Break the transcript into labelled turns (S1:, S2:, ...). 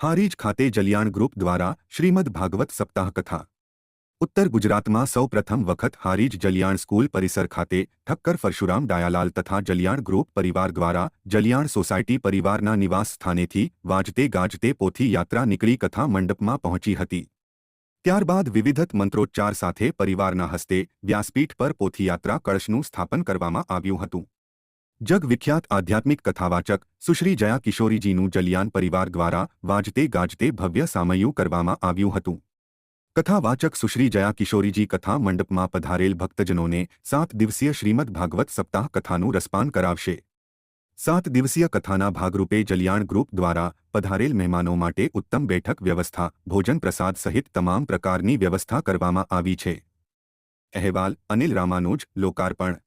S1: હારીજ ખાતે જલિયાણ ગ્રુપ દ્વારા શ્રીમદ ભાગવત સપ્તાહ કથા. ઉત્તર ગુજરાતમાં સૌ પ્રથમ વખત હારીજ જલિયાણ સ્કૂલ પરિસર ખાતે ઠક્કર પરશુરામ ડાયાલાલ તથા જલિયાણ ગ્રુપ પરિવાર દ્વારા જલિયાણ સોસાયટી પરિવારના નિવાસ સ્થાનેથી વાજતે ગાજતે પોથી યાત્રા નીકળી કથા મંડપમાં પહોંચી હતી. ત્યારબાદ વિવિધત મંત્રોચ્ચાર સાથે પરિવારના હસ્તે વ્યાસપીઠ પર પોથીયાત્રા કળશનું સ્થાપન કરવામાં આવ્યું હતું. જગવિખ્યાત આધ્યાત્મિક કથાવાચક સુશ્રી જયા કિશોરીજીનું જલિયાન પરિવાર દ્વારા વાજતે ગાજતે ભવ્ય સામયું કરવામાં આવ્યું હતું. કથાવાચક સુશ્રી જયા કિશોરીજી કથા મંડપમાં પધારેલ ભક્તજનોને સાત દિવસીય શ્રીમદ ભાગવત સપ્તાહ કથાનું રસપાન કરાવશે. સાત દિવસીય કથાના ભાગરૂપે જલિયાણ ગ્રુપ દ્વારા પધારેલ મહેમાનો માટે ઉત્તમ બેઠક વ્યવસ્થા, ભોજન પ્રસાદ સહિત તમામ પ્રકારની વ્યવસ્થા કરવામાં આવી છે. અહેવાલ, અનિલ રામાનુજ, લોકાર્પણ